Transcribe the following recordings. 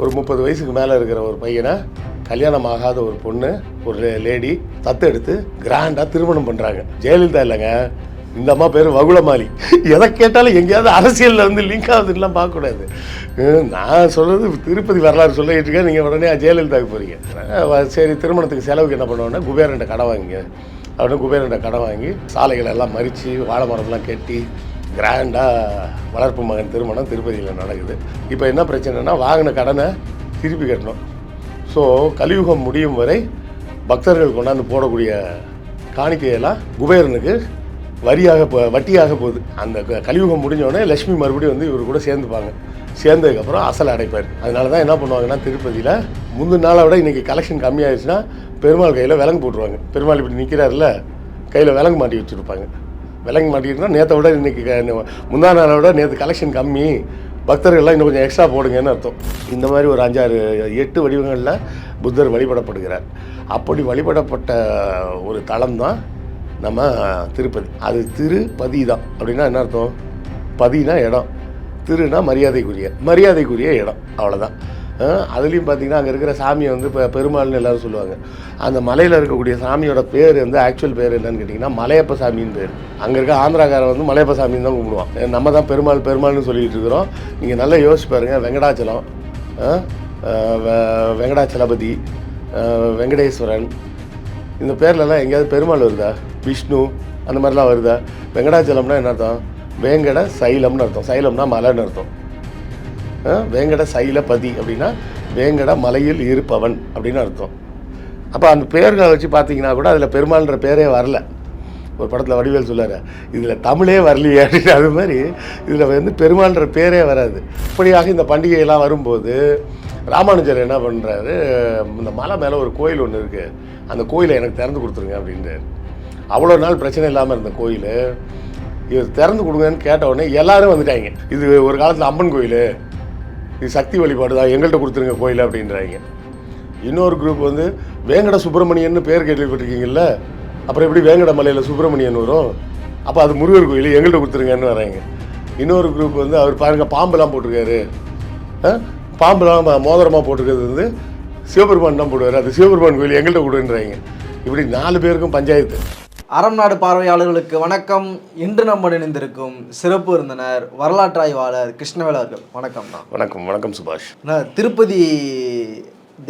ஒரு முப்பது வயசுக்கு மேலே இருக்கிற ஒரு பையனை கல்யாணம் ஆகாத ஒரு பொண்ணு ஒரு லேடி தத்தெடுத்து கிராண்டாக திருமணம் பண்ணுறாங்க ஜெயலலிதா இல்லைங்க. இந்த அம்மா பேர் வகுளமாலி. எதை கேட்டாலும் எங்கேயாவது அரசியலில் வந்து லிங்க் ஆகுதுன்னெலாம் பார்க்கக்கூடாது. நான் சொல்கிறது திருப்பதி வரலாறு சொல்லிட்டு இருக்கேன். நீங்கள் உடனே ஜெயலலிதாவுக்கு போகிறீங்க சரி திருமணத்துக்கு செலவுக்கு என்ன பண்ணுவோன்னா குபேரன்ட்ட கடை வாங்கிங்க. அப்படின்னு குபேரன்ட்ட கடை வாங்கி சாலைகளை எல்லாம் மறித்து வாழை மரம்லாம் கட்டி கிராண்டாக வளர்ப்பு மகன் திருமணம் திருப்பதியில் நடக்குது. இப்போ என்ன பிரச்சனைனா வாங்கின கடனை திருப்பி கட்டணும். ஸோ கலியுகம் முடியும் வரை பக்தர்கள் கொண்டாந்து போடக்கூடிய காணிக்கையெல்லாம் குபேரனுக்கு வரியாக போ வட்டியாக போகுது. அந்த க- கலியுகம் முடிஞ்ச உடனே மறுபடியும் வந்து இவர் கூட சேர்ந்துப்பாங்க. சேர்ந்ததுக்கப்புறம் அசல் அடைப்பார். அதனால தான் என்ன பண்ணுவாங்கன்னா திருப்பதியில் முந்தின நாளை விட இன்றைக்கி கலெக்ஷன் கம்மியாயிடுச்சுன்னா பெருமாள் கையில் விலங்கு போட்டுருவாங்க. பெருமாள் இப்படி நிற்கிறாருல கையில் விலங்கு மாட்டி வச்சுருப்பாங்க. விலங்கு மாட்டிட்டுனா நேற்றை விட இன்றைக்கி முந்தா நாளை விட நேற்று கலெக்ஷன் கம்மி. பக்தர்கள்லாம் இன்னும் கொஞ்சம் எக்ஸ்ட்ரா போடுங்கன்னு அர்த்தம். இந்த மாதிரி ஒரு அஞ்சாறு எட்டு வடிவங்களில் புத்தர் வழிபடப்படுகிறார். அப்படி வழிபடப்பட்ட ஒரு தளம் தான் நம்ம திருப்பதி. அது திருப்பதி தான். அப்படின்னா என்ன அர்த்தம்? பதினா இடம். திருனா மரியாதைக்குரிய மரியாதைக்குரிய இடம். அவ்வளோதான் அதுலேயும் பார்த்தீங்கன்னா அங்கே இருக்கிற சாமியை வந்து இப்போ பெருமாள்னு எல்லாரும் சொல்லுவாங்க. அந்த மலையில் இருக்கக்கூடிய சாமியோட பேர் வந்து ஆக்சுவல் பேர் என்னன்னு கேட்டிங்கன்னா மலையப்ப சாமின்னு பேர். அங்கே இருக்க ஆந்திராக்காரன் வந்து மலையப்ப சாமின்னு தான் கும்பிடுவான். நம்ம தான் பெருமாள் பெருமாள்னு சொல்லிட்டு இருக்கிறோம். நீங்கள் நல்லா யோசிச்சு பாருங்கள் வெங்கடாச்சலம் வெ- வெங்கடாச்சலபதி வெங்கடேஸ்வரன். இந்த பேர்லலாம் எங்கேயாவது பெருமாள் வருதா? விஷ்ணு அந்த மாதிரிலாம் வருதா? வெங்கடாச்சலம்னா என்ன அர்த்தம்? வேங்கட சைலம்னு அர்த்தம். சைலம்னா மலைன்னு அர்த்தம். வேங்கட சைலபதி அப்படின்னா வேங்கட மலையில் இருப்பவன் அப்படின்னு அர்த்தம். அப்போ அந்த பேர்களை வச்சு பார்த்தீங்கன்னா கூட அதில் பெருமாள்ன்ற பேரே வரல. ஒரு படத்தில் வடிவேல் சொல்லார் இதில் தமிழே வரலையே அப்படின்னு. அது மாதிரி இதில் வந்து பெருமாள்ன்ற பேரே வராது. இப்படியாக இந்த பண்டிகையெல்லாம் வரும்போது ராமானுஜர் என்ன பண்ணுறாரு இந்த மலை மேலே ஒரு கோயில் ஒன்று இருக்குது அந்த கோயிலை எனக்கு திறந்து கொடுத்துருங்க அப்படின்றாரு. அவ்வளோ நாள் பிரச்சனை இல்லாமல் இருந்த கோயில் இது திறந்து கொடுங்கன்னு கேட்ட உடனே எல்லாரும் வந்துட்டாங்க. இது ஒரு காலத்தில் அம்மன் கோயில். இது சக்தி வழிபாடு தான் எங்கள்கிட்ட கொடுத்துருங்க கோயில் அப்படின்றாங்க. இன்னொரு குரூப் வந்து வேங்கட சுப்பிரமணியன்னு பேர் கேள்விப்பட்டிருக்கீங்கல்ல? அப்புறம் எப்படி வேங்கட மலையில் சுப்பிரமணியன் வரும்? அப்போ அது முருகர் கோயில் எங்கள்கிட்ட கொடுத்துருங்கன்னு வராங்க. இன்னொரு குரூப் வந்து அவர் பாருங்க பாம்பெல்லாம் போட்டிருக்காரு. ஆ? பாம்பெல்லாம் மோதிரமாக போட்டிருக்கிறது வந்து சிவபெருமான் தான் போடுவார். அது சிவபெருமான் கோயில் எங்கள்கிட்ட கொடுன்றாங்க. இப்படி நாலு பேருக்கும் பஞ்சாயத்து. அறம் நாடு பார்வையாளர்களுக்கு வணக்கம். இன்று நம்ம இணைந்திருக்கும் சிறப்பு விருந்தினர் வரலாற்று ஆய்வாளர் கிருஷ்ணவேல் அவர்கள். வணக்கம்ண்ணா வணக்கம் வணக்கம் சுபாஷ். திருப்பதி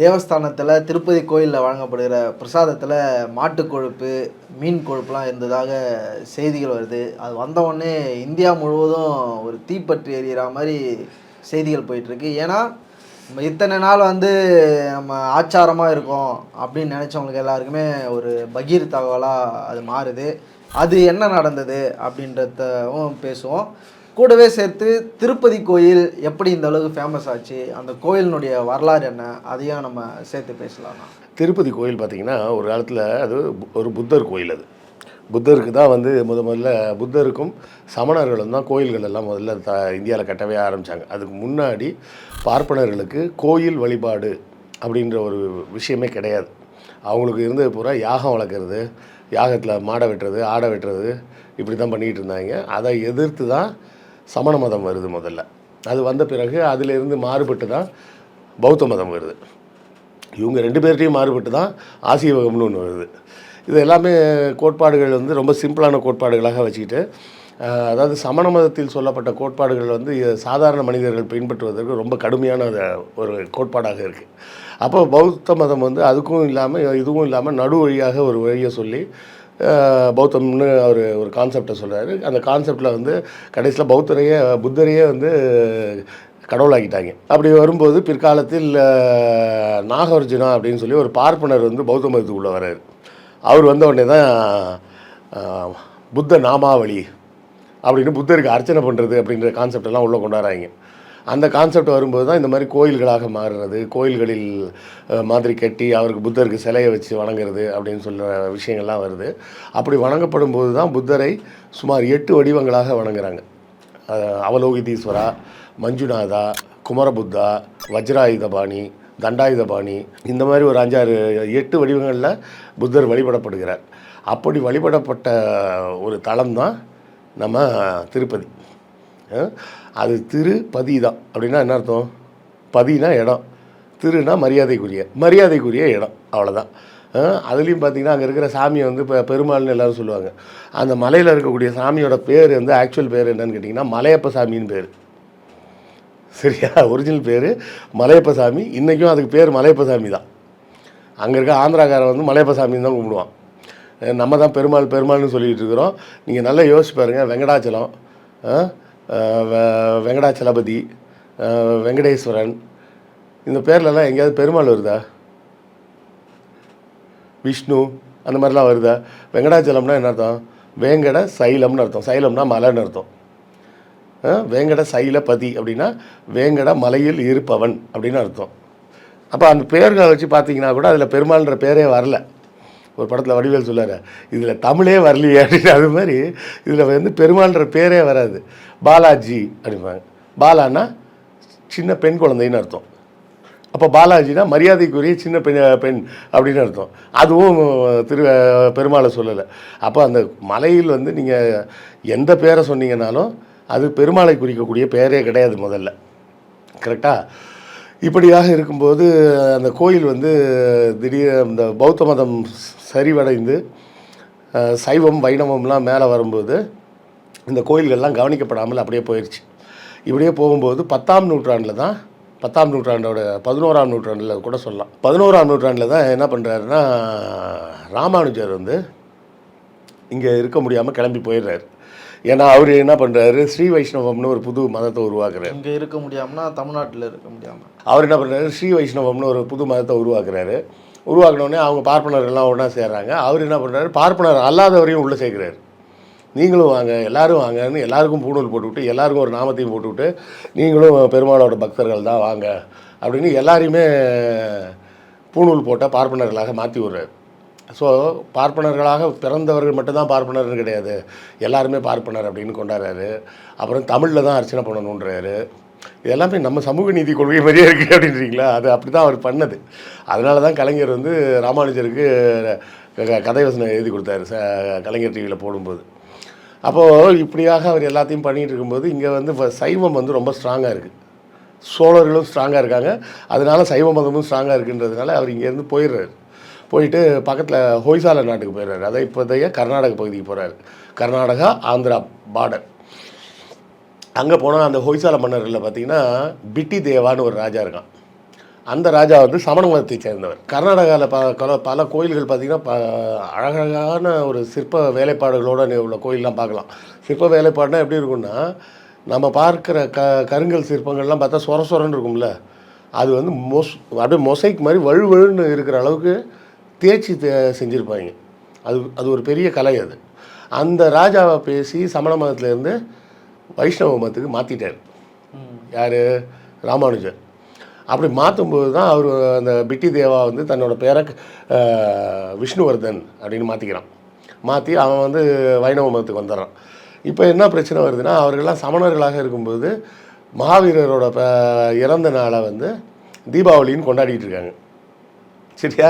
தேவஸ்தானத்தில் திருப்பதி கோயிலில் வழங்கப்படுகிற பிரசாதத்தில் மாட்டு கொழுப்பு மீன் கொழுப்புலாம் இருந்ததாக செய்திகள் வருது. அது வந்த உடனே இந்தியா முழுவதும் ஒரு தீப்பற்றி எறிகிற மாதிரி செய்திகள் போயிட்டுருக்கு ஏன்னா இத்தனை நாள் வந்து நம்ம ஆச்சாரமாக இருக்கோம் அப்படின்னு நினச்சவங்களுக்கு எல்லாருக்குமே ஒரு பகீர் தகவலாக அது மாறுது. அது என்ன நடந்தது அப்படின்றதும் பேசுவோம். கூடவே சேர்த்து திருப்பதி கோயில் எப்படி இந்த அளவுக்கு ஃபேமஸ் ஆச்சு அந்த கோயிலினுடைய வரலாறு என்ன அதையும் நம்ம சேர்த்து பேசலாம். திருப்பதி கோயில் பார்த்திங்கன்னா ஒரு காலத்தில் அது பு- ஒரு புத்தர் கோயில் அது. புத்தருக்கு தான் வந்து முத முதல்ல புத்தருக்கும் சமணர்களும் தான் கோயில்கள் எல்லாம் முதல்ல த இந்தியாவில் கட்டவே ஆரம்பித்தாங்க அதுக்கு முன்னாடி பார்ப்பனர்களுக்கு கோயில் வழிபாடு அப்படின்ற ஒரு விஷயமே கிடையாது. அவங்களுக்கு இருந்தது பூரா யாகம் வளர்க்குறது யாகத்தில் மாடை வெட்டுறது ஆடை வெட்டுறது இப்படி தான் பண்ணிகிட்டு இருந்தாங்க. அதை எதிர்த்து தான் சமண மதம் வருது முதல்ல. அது வந்த பிறகு அதிலிருந்து மாறுபட்டு தான் பௌத்த மதம் வருது. இவங்க ரெண்டு பேர்கிட்டையும் மாறுபட்டு தான் ஆசியவகம்னு ஒன்று வருது. இது எல்லாமே கோட்பாடுகள் வந்து ரொம்ப சிம்பிளான கோட்பாடுகளாக வச்சுக்கிட்டு அதாவது சமண மதத்தில் சொல்லப்பட்ட கோட்பாடுகள் வந்து சாதாரண மனிதர்கள் பின்பற்றுவதற்கு ரொம்ப கடுமையான ஒரு கோட்பாடாக இருக்குது அப்போ பௌத்த மதம் வந்து அதுக்கும் இல்லாமல் இதுவும் இல்லாமல் நடு வழியாக ஒரு வழியை சொல்லி பௌத்தம்னு அவர் ஒரு கான்செப்டை சொல்கிறாரு அந்த கான்செப்டில் வந்து கடைசியில் பௌத்தரையே புத்தரையே வந்து கடவுளாக்கிட்டாங்க. அப்படி வரும்போது பிற்காலத்தில் நாகார்ஜுனா அப்படின்னு சொல்லி ஒரு பார்ப்பனர் வந்து பௌத்த மதத்துக்குள்ளே வர்றாரு. அவர் வந்த உடனே தான் புத்த நாமாவளி அப்படின்னு புத்தருக்கு அர்ச்சனை பண்ணுறது அப்படின்ற கான்செப்ட் எல்லாம் உள்ளே கொண்டாடுறாங்க அந்த கான்செப்ட் வரும்போது தான் இந்த மாதிரி கோயில்களாக மாறுறது கோயில்களில் மாதிரி கட்டி அவருக்கு புத்தருக்கு சிலையை வச்சு வணங்குறது அப்படின்னு சொல்கிற விஷயங்கள்லாம் வருது. அப்படி வணங்கப்படும் போது தான் புத்தரை சுமார் எட்டு வடிவங்களாக வணங்குறாங்க. அவலோகிதீஸ்வரா மஞ்சுநாதா குமரபுத்தா வஜ்ராயுதபாணி தண்டாயுதபாணி இந்த மாதிரி ஒரு அஞ்சாறு எட்டு வடிவங்களில் புத்தர் வழிபடப்படுகிறார். அப்படி வழிபடப்பட்ட ஒரு தளம் தான் நம்ம திருப்பதி. அது திருப்பதி தான். அப்படின்னா என்ன அர்த்தம்? பதினா இடம். திருனா மரியாதைக்குரிய. மரியாதைக்குரிய இடம். அவ்வளோதான் அதுலேயும் பார்த்தீங்கன்னா அங்கே இருக்கிற சாமியை வந்து இப்போ பெருமாள்னு எல்லோரும் சொல்லுவாங்க. அந்த மலையில் இருக்கக்கூடிய சாமியோட பேர் வந்து ஆக்சுவல் பேர் என்னன்னு கேட்டிங்கன்னா மலையப்ப சாமின்னு பேர். சரியா? ஒரிஜினல் பேர் மலையப்ப சாமி. இன்றைக்கும் அதுக்கு பேர் மலையப்ப சாமி தான். அங்கே இருக்க ஆந்திராக்காரன் வந்து மலையப்ப சாமின்னு தான் கும்பிடுவான். நம்ம தான் பெருமாள் பெருமாள்னு சொல்லிகிட்டு இருக்கிறோம் நீங்கள் நல்லா யோசிச்சு பாருங்கள் வெங்கடாச்சலம் வெ- வெங்கடாச்சலபதி வெங்கடேஸ்வரன் இந்த பேர்லலாம் எங்கேயாவது பெருமாள் வருதா? விஷ்ணு அந்த மாதிரிலாம் வருதா? வெங்கடாச்சலம்னா என்ன அர்த்தம்? வேங்கட சைலம்னு அர்த்தம். சைலம்னா மலைன்னு அர்த்தம். வேங்கட சைலபதி அப்படின்னா வேங்கட மலையில் இருப்பவன் அப்படின்னு அர்த்தம். அப்போ அந்த பேர்களை வச்சு பார்த்தீங்கன்னா கூட அதில் பெருமாள்ன்ற பேரே வரல. ஒரு படத்தில் வடிவேல் சொல்லாரு இதில் தமிழே வரலையே அப்படின்னு. அது மாதிரி இதில் வந்து பெருமாள்ன்ற பேரே வராது. பாலாஜி அப்படிம்பாங்க. பாலான்னா சின்ன பெண் குழந்தைன்னு அர்த்தம். அப்போ பாலாஜினா மரியாதைக்குரிய சின்ன பெண் பெண் அப்படின்னு அர்த்தம். அதுவும் திரு பெருமாளை சொல்லலை. அப்போ அந்த மலையில் வந்து நீங்கள் எந்த பேரை சொன்னீங்கன்னாலும் அது பெருமாளை குறிக்கக்கூடிய பேரே கிடையாது முதல்ல. கரெக்டாக இப்படியாக இருக்கும்போது அந்த கோயில் வந்து திடீர் இந்த பௌத்த மதம் சரிவடைந்து சைவம் வைணவம்லாம் மேலே வரும்போது இந்த கோயில்கள்லாம் கவனிக்கப்படாமல் அப்படியே போயிடுச்சு இப்படியே போகும்போது பத்தாம் நூற்றாண்டில் தான் பத்தாம் நூற்றாண்டோட பதினோராம் நூற்றாண்டில் கூட சொல்லலாம். பதினோராம் நூற்றாண்டில் தான் என்ன பண்ணுறாருன்னா ராமானுஜர் வந்து இங்கே இருக்க முடியாமல் கிளம்பி போயிடுறாரு. ஏன்னா அவர் என்ன பண்ணுறாரு ஸ்ரீ வைஷ்ணவம்னு ஒரு புது மதத்தை உருவாக்குறாரு. இங்கே இருக்க முடியாமனா தமிழ்நாட்டில் இருக்க முடியாமல். அவர் என்ன பண்ணுறாரு ஸ்ரீ வைஷ்ணவம்னு ஒரு புது மதத்தை உருவாக்குறாரு. உருவாக்கினோடனே அவங்க பார்ப்பனர்கள்லாம் ஒன்றா சேர்றாங்க. அவர் என்ன பண்ணுறாரு பார்ப்பனர் அல்லாதவரையும் உள்ளே சேர்க்குறாரு. நீங்களும் வாங்க எல்லாரும் வாங்கன்னு எல்லாருக்கும் பூணூல் போட்டுவிட்டு எல்லாருக்கும் ஒரு நாமத்தையும் போட்டுவிட்டு நீங்களும் பெருமாளோட பக்தர்கள் தான் வாங்க அப்படின்னு எல்லாரையுமே பூணூல் போட்ட பார்ப்பனர்களாக மாற்றி விடுறாரு. ஸோ பார்ப்பனர்களாக பிறந்தவர்கள் மட்டும்தான் பார்ப்பனர்னு கிடையாது. எல்லாருமே பார்ப்பனர் அப்படின்னு கொண்டாடுறாரு. அப்புறம் தமிழில் தான் அர்ச்சனை பண்ணணுன்றாரு எல்லாமே நம்ம சமூக நீதி கொள்கை மாதிரியே இருக்குது அப்படின்றீங்களா? அது அப்படி தான் அவர் பண்ணது. அதனால தான் கலைஞர் வந்து ராமானுஜருக்கு க- க- கதை வசனம் எழுதி கொடுத்தாரு ச கலைஞர் டிவியில் போடும்போது. அப்போது இப்படியாக அவர் எல்லாத்தையும் பண்ணிகிட்டு இருக்கும்போது இங்கே வந்து சைவம் வந்து ரொம்ப ஸ்ட்ராங்காக இருக்குது சோழர்களும் ஸ்ட்ராங்காக இருக்காங்க. அதனால சைவ மதமும் ஸ்ட்ராங்காக இருக்குன்றதுனால அவர் இங்கேருந்து போயிடுறாரு. போயிட்டு பக்கத்தில் ஹொய்சால நாட்டுக்கு போயிடுறாரு. அதை இப்போதைய கர்நாடக பகுதிக்கு போகிறாரு கர்நாடகா ஆந்திரா பார்டர் அங்கே போனால் அந்த ஹொய்சால மன்னர்களில் பார்த்தீங்கன்னா பிட்டி தேவான்னு ஒரு ராஜா இருக்கான். அந்த ராஜா வந்து சமண மதத்தை சேர்ந்தவர். கர்நாடகாவில் ப பல பல கோயில்கள் பார்த்திங்கன்னா ப அழகழகான ஒரு சிற்ப வேலைப்பாடுகளோடு உள்ள கோயிலெலாம் பார்க்கலாம் சிற்ப வேலைப்பாடுனா எப்படி இருக்கும்னா நம்ம பார்க்குற க கருங்கல் சிற்பங்கள்லாம் பார்த்தா சொர சொரன்னு இருக்கும்ல. அது வந்து மொஸ் அப்படியே மொசைக் மாதிரி வழு வழுன்னு இருக்கிற அளவுக்கு தேய்ச்சி தே செஞ்சுருப்பாங்க. அது அது ஒரு பெரிய கலை அது. அந்த ராஜாவை பேசி சமண மதத்துலேருந்து வைஷ்ணவ மதத்துக்கு மாற்றிட்டார் யார்? ராமானுஜர். அப்படி மாற்றும்போது தான் அவர் அந்த பிட்டி தேவா வந்து தன்னோட பேரை விஷ்ணுவர்தன் அப்படின்னு மாற்றிக்கிறான் மாற்றி அவன் வந்து வைணவ மதத்துக்கு வந்துடுறான் இப்போ என்ன பிரச்சனை வருதுன்னா அவர்கள்லாம் சமணர்களாக இருக்கும்போது மகாவீரரோட ப- இறந்த நாளை வந்து தீபாவளின்னு கொண்டாடிட்டு இருக்காங்க. சரியா?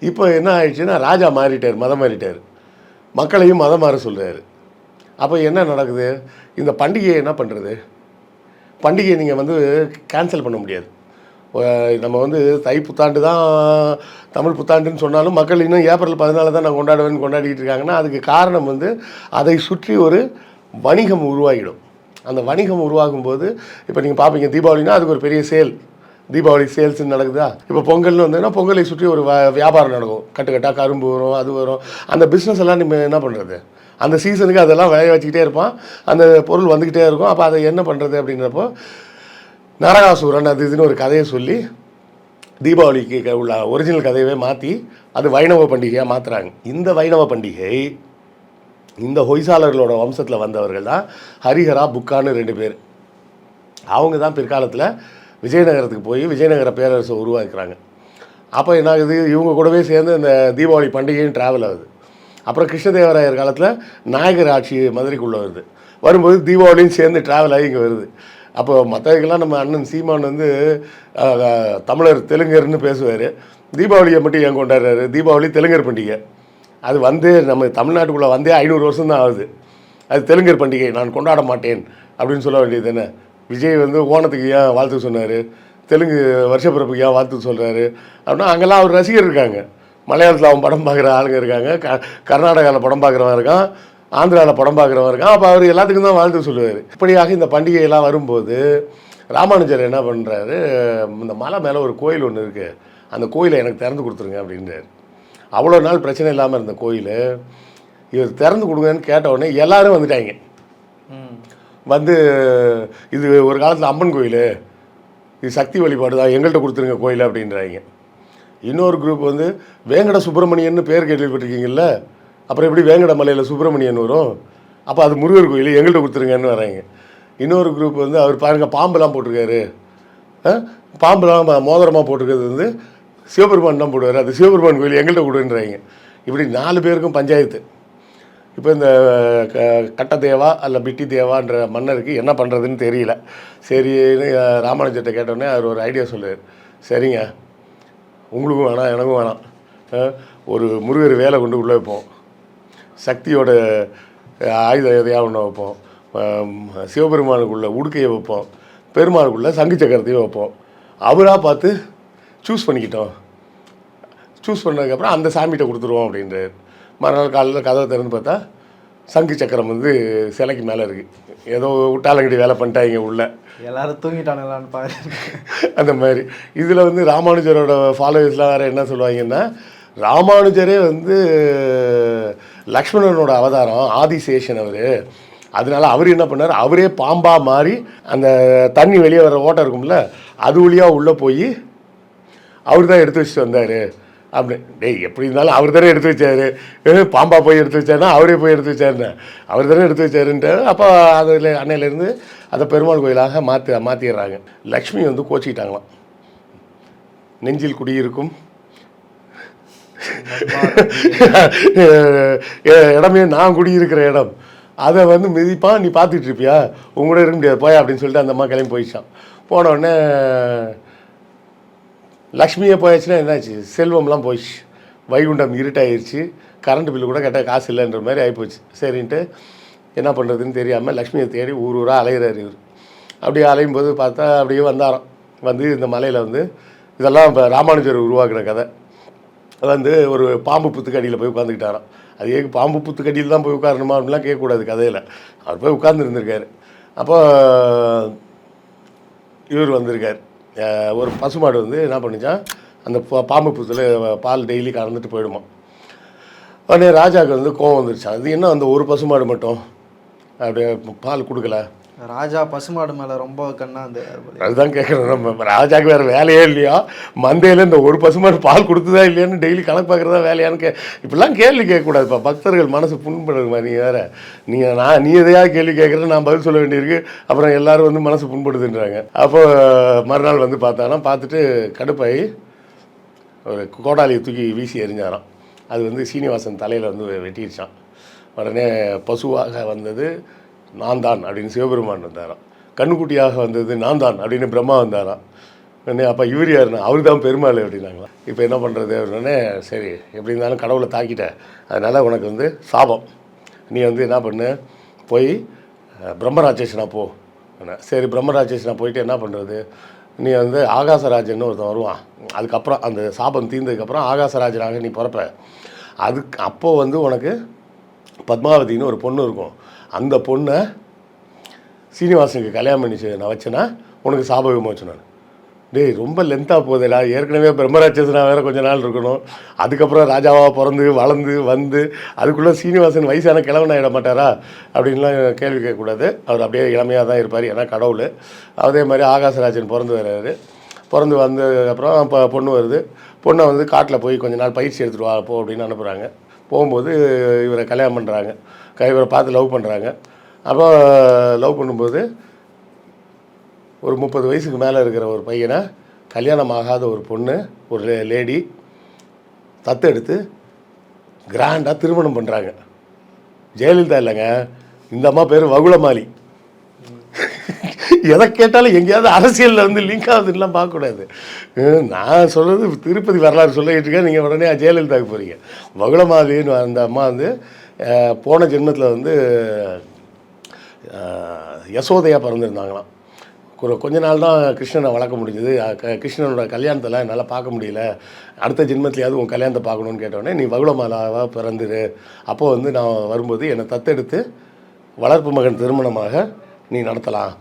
இப்போ என்ன ஆயிடுச்சுன்னா ராஜா மாறிட்டார் மதம் மாறிட்டார். மக்களையும் மதம் மாற சொல்கிறாரு அப்போ என்ன நடக்குது? இந்த பண்டிகையை என்ன பண்ணுறது பண்டிகையை நீங்கள் வந்து கேன்சல் பண்ண முடியாது. நம்ம வந்து தை புத்தாண்டு தான் தமிழ் புத்தாண்டுன்னு சொன்னாலும் மக்கள் இன்னும் ஏப்ரல் பதினாலு தான் நான் கொண்டாடுவேன்னு கொண்டாடிட்டு இருக்காங்கன்னா அதுக்கு காரணம் வந்து அதை சுற்றி ஒரு வணிகம் உருவாகிடும். அந்த வணிகம் உருவாகும் போது இப்போ நீங்கள் பார்ப்பீங்க தீபாவளினா அதுக்கு ஒரு பெரிய சேல். தீபாவளி சேல்ஸ் நடக்குதா? இப்போ பொங்கல்னு வந்ததுன்னா பொங்கலை சுற்றி ஒரு வியாபாரம் நடக்கும். கட்டுக்கட்டாக கரும்பு வரும் அது வரும். அந்த பிஸ்னஸ் எல்லாம் நம்ம என்ன பண்ணுறது அந்த சீசனுக்கு அதெல்லாம் விளைய வச்சுக்கிட்டே இருப்பான். அந்த பொருள் வந்துக்கிட்டே இருக்கும். அப்போ அதை என்ன பண்ணுறது அப்படின்றப்போ நரகாசூரன் அது இதுன்னு ஒரு கதையை சொல்லி தீபாவளிக்கு உள்ள ஒரிஜினல் கதையவே மாற்றி அது வைணவ பண்டிகையாக மாற்றுறாங்க இந்த வைணவ பண்டிகை இந்த ஹொய்சாலர்களோட வம்சத்தில் வந்தவர்கள் தான் ஹரிஹரா புக்கான்னு ரெண்டு பேர். அவங்க தான் பிற்காலத்தில் விஜயநகரத்துக்கு போய் விஜயநகர பேரரசை உருவாக்குறாங்க. அப்போ என்ன ஆகுது? இவங்க கூடவே சேர்ந்து இந்த தீபாவளி பண்டிகையும் ட்ராவல் ஆகுது. அப்புறம் கிருஷ்ணதேவராயர் காலத்தில் நாயகர் ஆட்சி மதுரைக்குள்ளே வருது. வரும்போது தீபாவளியும் சேர்ந்து ட்ராவல் ஆகி இங்கே வருது. அப்போ மற்றவங்கெல்லாம் நம்ம அண்ணன் சீமான் வந்து தமிழர் தெலுங்கர்னு பேசுவார். தீபாவளியை மட்டும் ஏன் கொண்டாடுறாரு? தீபாவளி தெலுங்கர் பண்டிகை. அது வந்து நம்ம தமிழ்நாட்டுக்குள்ளே வந்தே ஐநூறு வருஷம் தான் ஆகுது. அது தெலுங்கர் பண்டிகை நான் கொண்டாட மாட்டேன் அப்படின்னு சொல்ல வேண்டியது என்ன விஜய் வந்து ஓணத்துக்கு ஏன் வாழ்த்து சொன்னார்? தெலுங்கு வருஷப்பிறப்புக்கு ஏன் வாழ்த்து சொல்கிறாரு அப்படின்னா அங்கெல்லாம் அவர் ரசிகர் இருக்காங்க. மலையாளத்தில் அவன் படம் பார்க்குற ஆளுங்க இருக்காங்க. க கர்நாடகாவில் படம் பார்க்குறவன் இருக்கான். ஆந்திராவில் படம் பார்க்குறவன் இருக்கான். அப்போ அவர் எல்லாத்துக்கும் தான் வாழ்த்து சொல்லுவார். இப்படியாக இந்த பண்டிகையெல்லாம் வரும்போது ராமானுஜர் என்ன பண்ணுறாரு இந்த மலை மேலே ஒரு கோயில் ஒன்று இருக்குது அந்த கோயிலை எனக்கு திறந்து கொடுத்துருங்க அப்படின்றாரு. அவ்வளோ நாள் பிரச்சனை இல்லாமல் இருந்த கோயில் இவர் திறந்து கொடுங்கன்னு கேட்ட உடனே எல்லாரும் வந்துட்டாங்க. வந்து இது ஒரு காலத்தில் அம்மன் கோயில். இது சக்தி வழிபாடு தான் எங்கள்கிட்ட கொடுத்துருங்க கோயில் அப்படின்றாங்க. இன்னொரு குரூப் வந்து வேங்கட சுப்பிரமணியன்னு பேர் கேள்விப்பட்டிருக்கீங்கல்ல? அப்புறம் எப்படி வேங்கட மலையில் சுப்பிரமணியன் வரும்? அப்போ அது முருகர் கோயில் எங்கள்கிட்ட கொடுத்துருங்கன்னு வராங்க. இன்னொரு குரூப் வந்து அவர் பாருங்கள் பாம்பெல்லாம் போட்டிருக்காரு. ஆ? பாம்பெல்லாம் மோதிரமாக போட்டிருக்கிறது வந்து சிவபெருமான் தான் போடுவார். அது சிவபெருமான் கோயில் எங்கள்கிட்ட கொடுன்றாங்க. இப்படி நாலு பேருக்கும் பஞ்சாயத்து. இப்போ இந்த க கட்டத்தேவா அல்ல பிட்டி தேவான்ற மன்னருக்கு என்ன பண்ணுறதுன்னு தெரியல. சரின்னு ராமானுஜத்தை ராமானுஜர்கிட்ட கேட்டோடனே அவர் ஒரு ஐடியா சொல்லுவார். சரிங்க. உங்களுக்கும் வேணாம் எனக்கும் வேணாம். ஒரு முருகர் வேலை கொண்டு உள்ளே வைப்போம். சக்தியோட ஆயுதம் எதையாக ஒன்று வைப்போம். சிவபெருமானுக்குள்ள உடுக்கையை வைப்போம். பெருமாளுக்குள்ளே சங்கு சக்கரத்தையும் வைப்போம். அவராக பார்த்து சூஸ் பண்ணிக்கிட்டோம். சூஸ் பண்ணதுக்கப்புறம் அந்த சாமிகிட்ட கொடுத்துருவோம் அப்படின்றார். மறுநாள் காலையில் கதவை திறந்து பார்த்தா சங்கு சக்கரம் வந்து சிலைக்கு மேலே இருக்குது ஏதோ விட்டாலங்கடி வேலை பண்ணிட்டாங்க உள்ள. எல்லாரும் தூங்கிட்டானுங்களான்னு பாரு அந்த மாதிரி. இதில் வந்து ராமானுஜரோட ஃபாலோவர்ஸ்லாம் வேறு என்ன சொல்லுவாங்கன்னா ராமானுஜரே வந்து லக்ஷ்மணனோட அவதாரம் ஆதிசேஷன் அவர். அதனால அவர் என்ன பண்ணார்? அவரே பாம்பா மாறி அந்த தண்ணி வெளியே வர ஓட்டம் இருக்கும்ல அது வழியாக உள்ளே போய் அவர் தான் எடுத்து வச்சுட்டு வந்தார். அப்படி. டேய் எப்படி இருந்தாலும் அவர் தானே எடுத்து வச்சாரு. பாம்பா போய் எடுத்து வச்சாருன்னா அவரே போய் எடுத்து வச்சாருன்னு. அவர் தானே எடுத்து வச்சாருன்ட்டு அப்போ அதில் அன்னையிலேருந்து அதை பெருமாள் கோயிலாக மாற்றி மாற்றிடுறாங்க லக்ஷ்மி வந்து கோச்சிக்கிட்டாங்களாம். நெஞ்சில் குடியிருக்கும் இடமே நான் குடியிருக்கிற இடம். அதை வந்து மிதிப்பான் நீ பார்த்துட்டு இருப்பியா? உங்க கூட இருக்க முடியாது போயா அப்படின்னு சொல்லிட்டு அந்த அம்மா கிளம்பி போயிடுச்சான் போனோடனே லக்ஷ்மியே போயாச்சுன்னா என்னாச்சு? செல்வம்லாம் போயிடுச்சு வைகுண்டம் இருட்டாயிருச்சு. கரண்ட் பில்லு கூட கரெக்டாக காசு இல்லைன்ற மாதிரி ஆகிப்போச்சு சரின்ட்டு என்ன பண்ணுறதுன்னு தெரியாமல் லக்ஷ்மியை தேடி ஊர் ஊராக அலைகிறார் இவர். அப்படியே அலையும் போது பார்த்தா அப்படியே வந்தாராம். வந்து இந்த மலையில் வந்து இதெல்லாம் இப்போ ராமானுஜர் உருவாக்குன கதை. வந்து ஒரு பாம்பு புத்துக்கடியில் போய் உட்காந்துக்கிட்டாராம் அது ஏக்கு பாம்பு புத்துக்கடியில் தான் போய் உட்காரணுமா அப்படிலாம் கேட்கக்கூடாது கதையில். அவர் போய் உட்கார்ந்துருந்துருக்காரு. அப்போ இவர் வந்திருக்கார். ஒரு பசுமாடு வந்து என்ன பண்ணுச்சான் அந்த பா- பாம்பு புத்தில் பால் டெய்லி கறந்துட்டு போயிடுமா. உடனே ராஜாவுக்கு வந்து கோவம் வந்துருச்சு. அது என்ன அந்த ஒரு பசுமாடு மட்டும்? அப்படியே பால் கொடுக்கல. ராஜா பசுமாடு மேல ரொம்ப கண்ணா அந்த அதுதான் கேட்குறேன் நம்ம ராஜாக்கு வேறு வேலையே இல்லையா? மந்தையில் இந்த ஒரு பசுமாடு பால் கொடுத்ததா இல்லையான்னு டெய்லி கணக்கு பார்க்குறதா வேலையான்னு கே இப்படிலாம் கேள்வி கேட்கக்கூடாதுப்பா பக்தர்கள் மனசு புண்படுதுமா நீ வேற. நீங்கள் நான் நீ எதையா கேள்வி கேட்குற நான் பதில் சொல்ல வேண்டியிருக்கு. அப்புறம் எல்லாரும் வந்து மனசு புண்படுதுன்றாங்க. அப்போ மறுநாள் வந்து பார்த்தானா பார்த்துட்டு கடுப்பாகி ஒரு கோடாலியை தூக்கி வீசி எறிஞ்சாராம். அது வந்து சீனிவாசன் தலையில் வந்து வெட்டிடுச்சான் உடனே பசுவாக வந்தது. நான் தான் அப்படின்னு சிவபெருமான் வந்தாராம். கண்ணுக்குட்டியாக வந்தது நான் தான் அப்படின்னு பிரம்மா வந்தாராம். உடனே அப்போ இவர் யாருன்னா? அவர் தான் பெருமாள் அப்படின்னாங்களா இப்போ என்ன பண்ணுறது அப்படின்னே சரி எப்படி இருந்தாலும் கடவுளை தாக்கிட்டேன் அதனால் உனக்கு வந்து சாபம். நீ வந்து என்ன பண்ணு? போய் அஹ், போ. சரி பிரம்மராட்சசனா போயிட்டு என்ன பண்ணுறது நீ வந்து ஆகாசராஜன்னு ஒருத்தன் வருவான். அதுக்கப்புறம் அந்த சாபம் தீர்ந்ததுக்கப்புறம் ஆகாசராஜனாக நீ பிறப்ப. அதுக்கு அப்போது வந்து உனக்கு பத்மாவதின்னு ஒரு பொண்ணு இருக்கும். அந்த பொண்ணை சீனிவாசனுக்கு கல்யாணம் பண்ணி நான் வச்சேன்னா உனக்கு சாப விமோச்சனம் டேய் ரொம்ப லென்த்தாக போதேடா ஏற்கனவே பிரம்மராட்சசனாக வேறு கொஞ்ச நாள் இருக்கணும். அதுக்கப்புறம் ராஜாவாக பிறந்து வளர்ந்து வந்து அதுக்குள்ளே சீனிவாசன் வயசான கிழவன் ஆகிட மாட்டாரா? அப்படின்லாம் கேள்வி கேட்கக்கூடாது. அவர் அப்படியே இளமையாக தான் இருப்பார். ஏன்னா கடவுள். அதே மாதிரி ஆகாசராஜன் பிறந்து வர்றாரு. பிறந்து வந்ததுக்கப்புறம் இப்போ பொண்ணு வருது. பொண்ணை வந்து காட்டில் போய் கொஞ்ச நாள் பயிற்சி எடுத்துகிட்டு வா போ அப்படின்னு அனுப்புகிறாங்க போகும்போது இவரை கல்யாணம் பண்ணுறாங்க கைவரை பார்த்து லவ் பண்ணுறாங்க அப்போ லவ் பண்ணும்போது ஒரு முப்பது வயசுக்கு மேலே இருக்கிற ஒரு பையனை கல்யாணம் ஆகாத ஒரு பொண்ணு ஒரு லேடி தத்தெடுத்து கிராண்டாக திருமணம் பண்ணுறாங்க ஜெயலலிதா இல்லைங்க. இந்த அம்மா பேர் வகுளமாலி. எதை கேட்டாலும் எங்கேயாவது அரசியலில் வந்து லிங்க் ஆகுதுலாம் பார்க்கக்கூடாது நான் சொல்கிறது திருப்பதி வரலாறு சொல்லிட்டு இருக்கேன். நீங்கள் உடனே ஜெயலலிதாவுக்கு போகிறீங்க வகுளமாலின்னு அந்த அம்மா வந்து போன ஜென்மத்தில் வந்து யசோதையாக யசோதையா பிறந்திருந்தாங்களாம். ஒரு கொஞ்ச நாள் தான் கிருஷ்ணனை வளர்க்க முடிஞ்சது. கிருஷ்ணனோட கல்யாணத்தில் என்னால் பார்க்க முடியல. அடுத்த ஜென்மத்திலேயாவது உன் கல்யாணத்தை பார்க்கணுன்னு கேட்டோடனே நீ வகுளமாலாவாக பிறந்துரு. அப்போ வந்து நான் வரும்போது என்னை தத்தெடுத்து வளர்ப்பு மகன் திருமணமாக நீ நடத்தலாம்.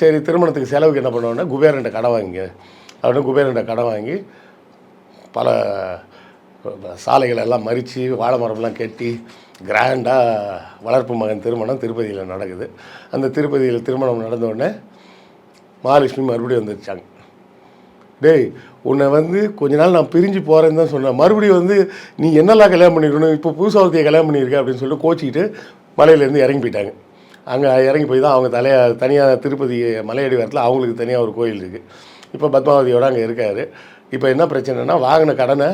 சரி திருமணத்துக்கு செலவுக்கு என்ன பண்ணுவோன்னா குபேரன்ட்ட கடை வாங்கிங்க அப்படின்னு குபேரன்ட்ட கடை வாங்கி பல சாலைகள் எல்லாம் மறித்து வாழை மரம்லாம் கட்டி கிராண்டாக வளர்ப்பு மகன் திருமணம் திருப்பதியில் நடக்குது. அந்த திருப்பதியில் திருமணம் நடந்தோடனே மகாலட்சுமி மறுபடியும் வந்துருச்சாங்க. டேய் உன்னை வந்து கொஞ்ச நாள் நான் பிரிஞ்சு போகிறேன்னு தான் சொன்னேன். மறுபடியும் வந்து நீ என்னெல்லாம் கல்யாணம் பண்ணிருக்கணும்? இப்போ புதுசாக கல்யாணம் பண்ணியிருக்க அப்படின்னு சொல்லிட்டு கோச்சிக்கிட்டு மலையிலேருந்து இறங்கி போயிட்டாங்க. அங்கே இறங்கி போய் தான் அவங்க தலையா தனியாக திருப்பதி மலையடி வரத்தில் அவங்களுக்கு தனியாக ஒரு கோயில் இருக்குது இப்போ பத்மாவதியோடு அங்கே இருக்காரு. இப்போ என்ன பிரச்சனைனா வாங்கின கடனை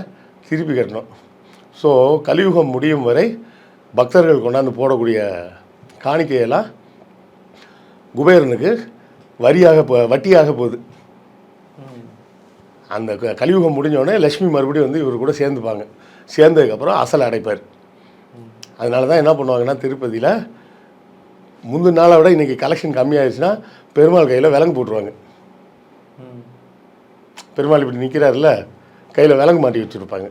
திருப்பி கட்டணும். ஸோ கலியுகம் முடியும் வரை பக்தர்கள் கொண்டாந்து போடக்கூடிய காணிக்கையெல்லாம் குபேரனுக்கு வரியாக போ வட்டியாக போகுது. அந்த க- கலியுகம் முடிஞ்ச உடனே லக்ஷ்மி மறுபடியும் வந்து இவர் கூட சேர்ந்துப்பாங்க. சேர்ந்ததுக்கப்புறம் அசல் அடைப்பார். அதனால தான் என்ன பண்ணுவாங்கன்னா திருப்பதியில் முந்தின நாளை விட இன்றைக்கி கலெக்ஷன் கம்மியாயிருச்சுன்னா பெருமாள் கையில் விலங்கு போட்டுருவாங்க. பெருமாள் இப்படி நிற்கிறாருல கையில் விலங்கு மாட்டி வச்சுருப்பாங்க.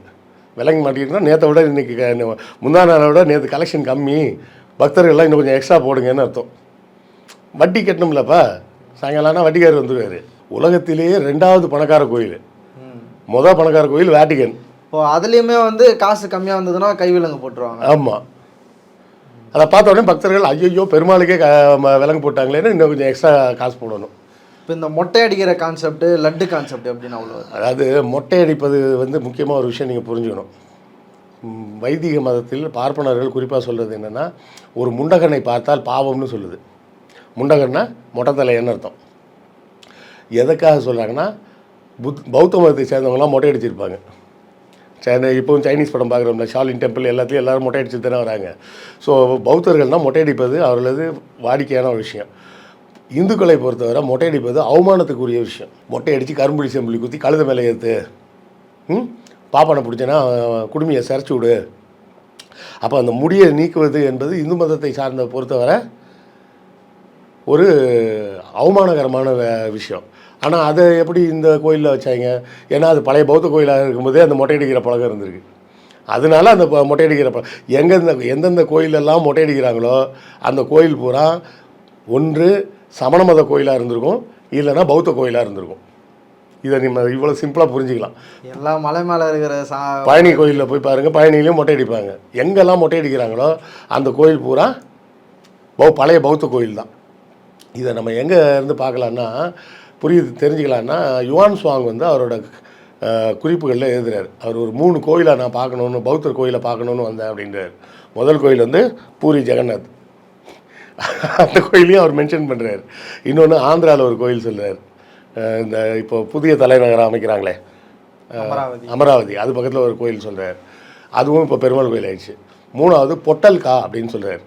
விலங்கு மாட்டிக்கிட்டுனா நேற்றை விட இன்றைக்கி முந்தா நாளை விட நேற்று கலெக்ஷன் கம்மி. பக்தர்கள்லாம் இன்னும் கொஞ்சம் எக்ஸ்ட்ரா போடுங்கன்னு அர்த்தம். வட்டி கட்டணும்லப்பா. சாயங்காலம்னா வட்டிக்காரர் வந்துடுவார் உலகத்திலேயே ரெண்டாவது பணக்கார கோயில். மொதல் பணக்கார கோயில் வேட்டிகன் இப்போ அதுலேயுமே வந்து காசு கம்மியாக வந்ததுன்னா கைவிலங்கு போட்டுருவாங்க. ஆமாம் அதை பார்த்த உடனே பக்தர்கள் ஐயோ பெருமாளுக்கே க விலங்கு போட்டாங்களேன்னு இன்னும் கொஞ்சம் எக்ஸ்ட்ரா காசு போடணும். இப்போ இந்த மொட்டை அடிக்கிற கான்செப்ட் லட்டு கான்செப்ட் அப்படின்னு அவ்வளோ அதாவது மொட்டை அடிப்பது வந்து முக்கியமாக ஒரு விஷயம் நீங்கள் புரிஞ்சுக்கணும். வைதிக மதத்தில் பார்ப்பனர்கள் குறிப்பாக சொல்கிறது என்னென்னா ஒரு முண்டகனை பார்த்தால் பாவம்னு சொல்லுது. முண்டகன்னா மொட்டை தலைன்னு அர்த்தம். எதுக்காக சொல்கிறாங்கன்னா புத் பௌத்த மதத்தை சேர்ந்தவங்களாம் மொட்டை அடிச்சிருப்பாங்க. சைனா இப்போவும் சைனீஸ் படம் பார்க்குறோம்ல ஷாலின் டெம்பிள் எல்லாத்தையும் எல்லாரும் மொட்டை அடிச்சு தானே வராங்க. ஸோ பௌத்தர்கள்னால் மொட்டை அடிப்பது அவர்களது வாடிக்கையான ஒரு விஷயம். இந்துக்களை பொறுத்தவரை மொட்டை அடிப்பது அவமானத்துக்குரிய விஷயம். மொட்டை அடித்து கரும்புடி செம்புலி குத்தி கழுத மேலே ஏற்று ம்? பாப்பானை பிடிச்சேன்னா குடுமையை சரிச்சு விடு. அப்போ அந்த முடியை நீக்குவது என்பது இந்து மதத்தை சார்ந்த பொறுத்தவரை ஒரு அவமானகரமான வே- விஷயம். ஆனால் அதை எப்படி இந்த கோயிலில் வச்சாங்க? ஏன்னா அது பழைய பௌத்த கோயிலாக இருக்கும்போதே அந்த மொட்டை அடிக்கிற பழக்கம் இருந்திருக்கு. அதனால அந்த மொட்டை அடிக்கிற ப எங்கெந்த எந்தெந்த கோயிலெல்லாம் மொட்டை அடிக்கிறாங்களோ அந்த கோயில் பூரா ஒன்று சமண மத கோயிலாக இருந்திருக்கும் இல்லைன்னா பௌத்த கோயிலாக இருந்திருக்கும். இதை நம்ம இவ்வளோ சிம்பிளாக புரிஞ்சுக்கலாம். எல்லா மலை மேலே இருக்கிற சா பழனி கோயிலில் போய் பாருங்கள் பழனிலையும் மொட்டை அடிப்பாங்க. எங்கெல்லாம் மொட்டை அடிக்கிறாங்களோ அந்த கோயில் பூரா பௌ பழைய பௌத்த கோயில் தான். இதை நம்ம எங்கே இருந்து பார்க்கலான்னா புரியுது தெரிஞ்சுக்கலான்னா யுவான் சுவாங் வந்து அவரோட குறிப்புகளில் எழுதுறாரு. அவர் ஒரு மூணு கோயிலை நான் பார்க்கணுன்னு பௌத்தர் கோயிலை பார்க்கணுன்னு வந்தேன் அப்படின்றார். முதல் கோயில் வந்து பூரி ஜெகநாத். அந்த கோயிலையும் அவர் மென்ஷன் பண்ணுறாரு இன்னொன்று ஆந்திராவில் ஒரு கோயில் சொல்கிறார் இந்த இப்போ புதிய தலைநகரம் அமைக்கிறாங்களே. அமராவதி. அது பக்கத்தில் ஒரு கோயில் சொல்கிறார் அதுவும் இப்போ பெருமாள் கோயில் ஆயிடுச்சு. மூணாவது பொட்டல்கா அப்படின்னு சொல்கிறார்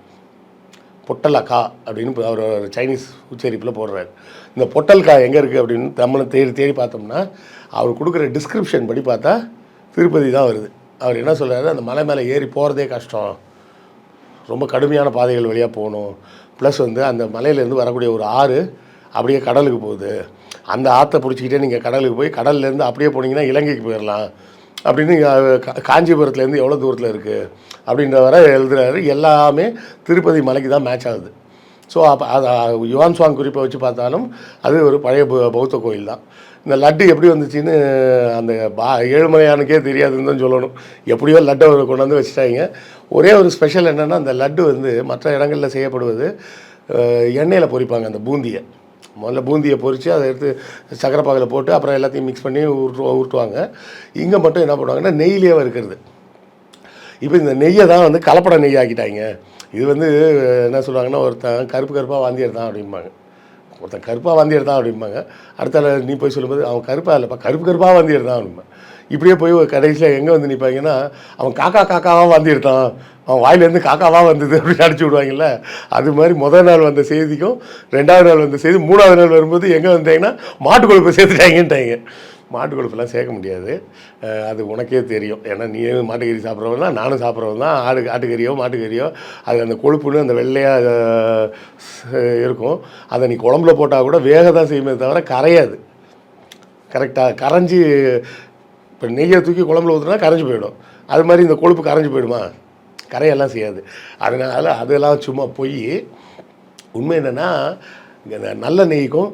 பொட்டலக்கா அப்படின்னு அவர் சைனீஸ் உச்சரிப்பில் போடுறாரு. இந்த பொட்டல்கா எங்கே இருக்குது அப்படின்னு தமிழை தேடி தேடி பார்த்தோம்னா அவர் கொடுக்குற டிஸ்கிரிப்ஷன் படி பார்த்தா திருப்பதி தான் வருது. அவர் என்ன சொல்றாரு? அந்த மலை மேலே ஏறி போகிறதே கஷ்டம். ரொம்ப கடுமையான பாதைகள் வழியாக போகணும். ப்ளஸ் வந்து அந்த மலையிலேருந்து வரக்கூடிய ஒரு ஆறு அப்படியே கடலுக்கு போகுது. அந்த ஆற்றை பிடிச்சிக்கிட்டே நீங்கள் கடலுக்கு போய் கடல்லேருந்து அப்படியே போனீங்கன்னா இலங்கைக்கு போயிடலாம் அப்படின்னு காஞ்சிபுரத்துலேருந்து எவ்வளோ தூரத்தில் இருக்குது அப்படின்ற வரை எழுதுறாரு. எல்லாமே திருப்பதி மலைக்கு தான் மேட்ச் ஆகுது. ஸோ அப்போ அது யுவான் சுவாங் குறிப்பை வச்சு பார்த்தாலும் அது ஒரு பழைய பௌத்த கோயில் தான். இந்த லட்டு எப்படி வந்துச்சுன்னு அந்த பா ஏழுமலையானுக்கே தெரியாதுன்னு தான் சொல்லணும். எப்படியோ லட்டை கொண்டாந்து கொண்டு வச்சுட்டாங்க. ஒரே ஒரு ஸ்பெஷல் என்னென்னா அந்த லட்டு வந்து மற்ற இடங்களில் செய்யப்படுவது எண்ணெயில் பொரிப்பாங்க அந்த பூந்தியை. முதல்ல பூந்தியை பொறித்து அதை எடுத்து சக்கரை பாகில் போட்டு அப்புறம் எல்லாத்தையும் மிக்ஸ் பண்ணி உருட்டு உருட்டுவாங்க. இங்கே மட்டும் என்ன பண்ணுவாங்கன்னா நெய்லேயே வறுக்கிறது. இப்போ இந்த நெய்யை தான் வந்து கலப்பட நெய் ஆக்கிட்டாங்க இது வந்து என்ன சொல்லுவாங்கன்னா ஒருத்தன் கருப்பு கருப்பாக வாந்தி எடுத்தான் அப்படிம்பாங்க. ஒருத்தன் கருப்பாக வந்து எடுத்தான் அப்படிம்பாங்க. அடுத்த நீ போய் சொல்லும்போது அவன் கருப்பாக இல்லைப்பா கருப்பு கருப்பாக வந்து எடுத்தான் அப்படிம்பான் இப்படியே போய் ஒரு கடைசியில் எங்கே வந்து நிற்பாங்கன்னா அவன் காக்கா காக்காவாக வந்து எடுத்தான் அவன் வாயிலேருந்து காக்காவாக வந்தது அப்படின்னு அடிச்சு விடுவாங்கல்ல. அது மாதிரி முதல் நாள் வந்த செய்திக்கும் ரெண்டாவது நாள் வந்த செய்தி மூணாவது நாள் வரும்போது எங்கே வந்தாங்கன்னா மாட்டு சேர்த்துட்டாங்கன்ட்டாங்க. மாட்டு கொழுப்பெல்லாம் சேர்க்க முடியாது. அது உனக்கே தெரியும். ஏன்னா நீ மாட்டுக்கறி சாப்பிட்றவன் தான் நானும் சாப்பிட்றவன் தான் ஆடு ஆட்டுக்கறியோ மாட்டுக்கறியோ அது அந்த கொழுப்புன்னு அந்த வெள்ளையாக இருக்கும். அதை நீ குழம்புல போட்டால் கூட வேக தான் செய்யுமே தவிர கரையாது. கரெக்டாக கரைஞ்சி இப்போ நெய்யை தூக்கி குழம்புல ஊற்றுனா கரைஞ்சி போயிடும். அது மாதிரி இந்த கொழுப்பு கரைஞ்சி போயிடுமா? கரையெல்லாம் செய்யாது. அதனால் அதெல்லாம் சும்மா போய் உண்மை என்னென்னா இந்த நல்ல நெய்க்கும்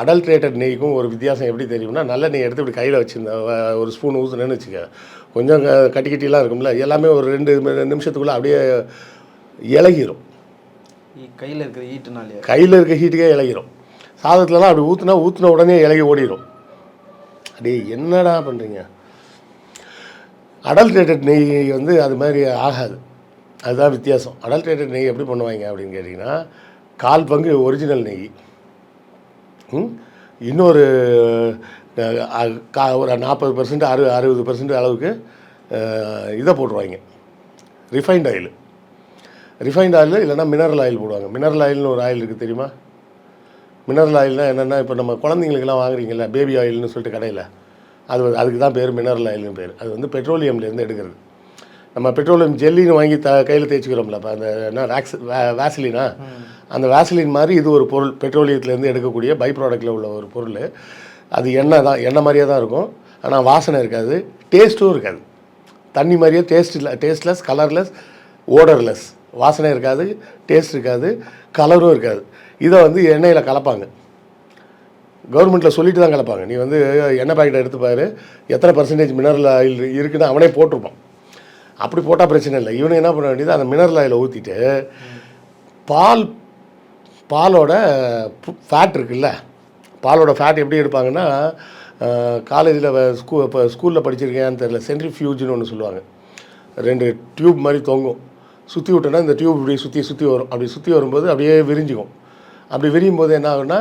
அடல்ட்ரேட்டட் நெய்க்கும் ஒரு வித்தியாசம் எப்படி தெரியும்னா நல்ல நெய் எடுத்து இப்படி கையில் வச்சுருந்த ஒரு ஸ்பூன் ஊற்றுனேன்னு வச்சுக்க. கொஞ்சம் கட்டி கட்டிலாம் இருக்கும்ல எல்லாமே ஒரு ரெண்டு நிமிஷத்துக்குள்ளே அப்படியே இலகிரும். கையில் இருக்கிற ஈட்டுனாலே கையில் இருக்க ஹீட்டுக்கே இலகிரும். சாதத்துலலாம் அப்படி ஊற்றுனா ஊற்றின உடனே இலகி ஓடிடும் அடே என்னடா பண்ணுறீங்க அடல்ட்ரேட்டட் நெய் வந்து அது மாதிரி ஆகாது. அதுதான் வித்தியாசம். அடல்ட்ரேட்டட் நெய் எப்படி பண்ணுவாங்க அப்படின்னு கேட்டிங்கன்னா கால் பங்கு ஒரிஜினல் நெய்? இன்னொரு கா- ஒரு நாற்பது பர்சன்ட் அறு அறுபது பர்சன்ட் அளவுக்கு இதை போட்டுருவாங்க. ரிஃபைண்ட் ஆயில் ரிஃபைண்ட் ஆயில் இல்லைன்னா மினரல் ஆயில் போடுவாங்க. மினரல் ஆயில்னு ஒரு ஆயில் இருக்குது தெரியுமா? மினரல் ஆயில்னா என்னென்னா இப்போ நம்ம குழந்தைங்களுக்கெல்லாம் வாங்குறீங்கல்ல பேபி ஆயில்னு சொல்லிட்டு கடையில் அது அதுக்கு தான் பேர் மினரல் ஆயில்னு பேர். அது வந்து பெட்ரோலியம்லேருந்து எடுக்கிறது. நம்ம பெட்ரோலியம் ஜெல்லின்னு வாங்கி த கையில் தேய்ச்சிக்கிறோம்ல இப்போ அந்த என்ன வேக்ஸ் வே- அந்த வேசலின் மாதிரி இது ஒரு பொருள் பெட்ரோலியத்துலேருந்து எடுக்கக்கூடிய பை ப்ராடக்ட்டில் உள்ள ஒரு பொருள். அது எண்ணெய் தான் எண்ணெய் மாதிரியே தான் இருக்கும். ஆனால் வாசனை இருக்காது டேஸ்ட்டும் இருக்காது. தண்ணி மாதிரியே டேஸ்ட் இல்லை டேஸ்ட்லெஸ் கலர்லெஸ் ஓடர்லெஸ் வாசனை இருக்காது டேஸ்ட் இருக்காது கலரும் இருக்காது. இதை வந்து எண்ணெயில் கலப்பாங்க. கவர்மெண்ட்டில் சொல்லிட்டு தான் கலப்பாங்க. நீ வந்து எண்ணெய் பாக்கெட் எடுத்து பாரு எத்தனை பர்சன்டேஜ் மினரல் ஆயில் இருக்குன்னு அவனே போட்டிருப்பான். அப்படி போட்டால் பிரச்சனை இல்லை. இவனுக்கு என்ன பண்ண வேண்டியது அந்த மினரல் ஆயிலை ஊற்றிட்டு பால் பாலோட ஃபேட் இருக்குல்ல. பாலோட ஃபேட் எப்படி எடுப்பாங்கன்னா காலேஜில் ஸ்கூ இப்போ ஸ்கூலில் படிச்சிருக்கேன்னு தெரியல சென்ட்ரிஃபியூஜ்னு ஒன்று சொல்லுவாங்க. ரெண்டு டியூப் மாதிரி தொங்கும். சுற்றி விட்டோன்னா இந்த டியூப் இப்படி சுற்றி சுற்றி வரும். அப்படி சுற்றி வரும்போது அப்படியே விரிஞ்சிக்கும். அப்படி விரியும் போது என்ன ஆகும்னா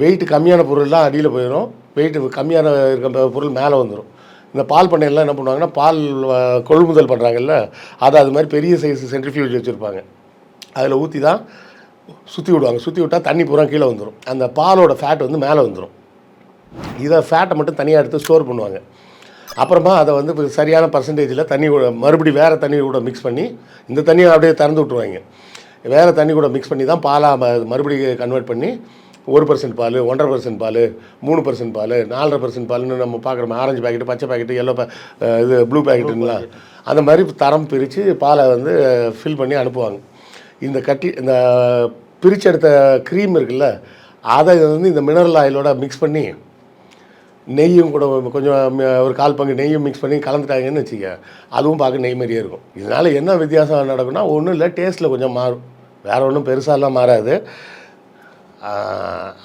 வெயிட் கம்மியான பொருள்லாம் அடியில் போயிடும் வெயிட் கம்மியான இருக்க பொருள் மேலே வந்துடும் இந்த பால் பண்ணையெல்லாம் என்ன பண்ணுவாங்கன்னா பால் கொள்முதல் பண்ணுறாங்கல்ல அதை அது மாதிரி பெரிய சைஸ் சென்ட்ரிஃபியூஜ் வச்சுருப்பாங்க. அதில் ஊற்றி தான் சுற்றி விடுவாங்க. சுற்றி விட்டால் தண்ணி பூரா கீழே வந்துடும் அந்த பாலோட ஃபேட் வந்து மேலே வந்துடும் இதை ஃபேட்டை மட்டும் தனியாக எடுத்து ஸ்டோர் பண்ணுவாங்க. அப்புறமா அதை வந்து இப்ப சரியான பர்சன்டேஜில் தண்ணி கூட மறுபடி வேறு தண்ணி கூட மிக்ஸ் பண்ணி இந்த தண்ணியை அப்படியே திறந்து விட்ருவாங்க வேறு தண்ணி கூட மிக்ஸ் பண்ணி தான் பாலாக மறுபடியும் கன்வெர்ட் பண்ணி ஒரு பர்சன்ட் பால் ஒன்றரை பர்சன்ட் பால் மூணு பர்சன்ட் பால் நாலரை பர்சன்ட் பால்னு நம்ம பார்க்குறோம் ஆரஞ்சு பாக்கெட்டு பச்சை பாக்கெட்டு எல்லோ இது ப்ளூ பாக்கெட்டுங்களா அந்த மாதிரி தரம் பிரித்து பாலை வந்து ஃபில் பண்ணி அனுப்புவாங்க. இந்த கட்டி இந்த பிரிச்செடுத்த க்ரீம் இருக்குல்ல அதை வந்து இந்த மினரல் ஆயிலோட மிக்ஸ் பண்ணி நெய்யும் கூட கொஞ்சம் ஒரு கால் பங்கு நெய்யும் மிக்ஸ் பண்ணி கலந்துட்டாங்கன்னு வச்சுக்க அதுவும் பார்க்க நெய் மாதிரியே இருக்கும். இதனால் என்ன வித்தியாசம் நடக்கும்னா ஒன்றும் இல்லை டேஸ்ட்டில் கொஞ்சம் மாறும். வேறு ஒன்றும் பெருசாலாம் மாறாது.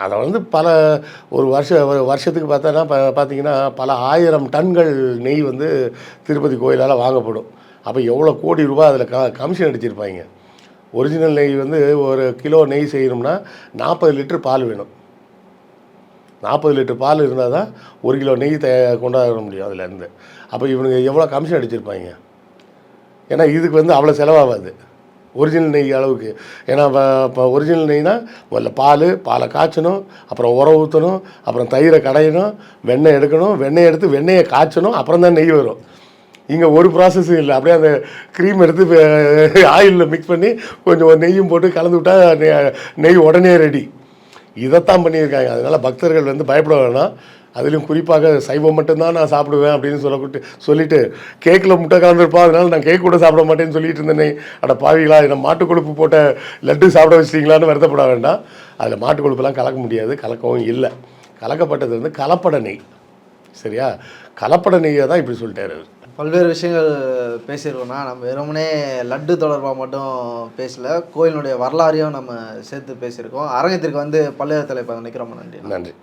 அதை வந்து பல ஒரு வருஷ ஒரு வருஷத்துக்கு பார்த்தோன்னா ப பார்த்தீங்கன்னா பல ஆயிரம் டன்கள் நெய் வந்து திருப்பதி கோயிலால் வாங்கப்படும். அப்போ எவ்வளோ கோடி ரூபாய் அதில் க கமிஷன் அடிச்சிருப்பாங்க. ஒரிஜினல் நெய் வந்து ஒரு கிலோ நெய் செய்யணும்னா நாற்பது லிட்டர் பால் வேணும். நாற்பது லிட்டர் பால் இருந்தால் தான் ஒரு கிலோ நெய் தே கொண்டாட முடியும் அதுலேருந்து. அப்போ இவனுங்க எவ்வளோ கமிஷன் அடிச்சிருப்பாங்க? ஏன்னா இதுக்கு வந்து அவ்வளோ செலவாகாது. ஒரிஜினல் நெய் அளவுக்கு. ஏன்னா இப்போ ஒரிஜினல் நெய்னால் முதல்ல பால் பாலை காய்ச்சணும் அப்புறம் உரம் ஊற்றணும் அப்புறம் தயிரை கடையணும் வெண்ணெய் எடுக்கணும் வெண்ணெய் எடுத்து வெண்ணெயை காய்ச்சணும் அப்புறம் தான் நெய் வரும். இங்கே ஒரு ப்ராசஸும் இல்லை. அப்படியே அந்த க்ரீம் எடுத்து ஆயிலில் மிக்ஸ் பண்ணி கொஞ்சம் நெய்யும் போட்டு கலந்து விட்டால் நெய் நெய் உடனே ரெடி இதைத்தான் பண்ணியிருக்காங்க. அதனால் பக்தர்கள் வந்து பயப்பட வேணாம். அதுலேயும் குறிப்பாக சைவம் மட்டும்தான் நான் சாப்பிடுவேன் அப்படின்னு சொல்லக்கூட்டு சொல்லிட்டு கேக்கில் முட்டை கலந்துருப்பா அதனால நான் கேக் கூட சாப்பிட மாட்டேன்னு சொல்லிட்டு இருந்தேனே. அட பாவிகளா என்ன மாட்டு கொழுப்பு போட்ட லட்டு சாப்பிட வச்சிட்டீங்களான்னு வருத்தப்பட வேண்டாம். அதில் மாட்டு கொழுப்புலாம் கலக்க முடியாது கலக்கவும் இல்லை. கலக்கப்பட்டது வந்து கலப்பட நெய். சரியா? கலப்பட நெய்யை தான் இப்படி சொல்லிட்டாரு பல்வேறு விஷயங்கள் பேசியிருக்கோம்னா நம்ம வெறுமனே லட்டு தொடர்பாக மட்டும் பேசல கோயிலினுடைய வரலாறையும் நம்ம சேர்த்து பேசியிருக்கோம். அரங்கத்திற்கு வந்து பல்வேறு தலைப்பாக நிற்கிறோம் நன்றி. நன்றி.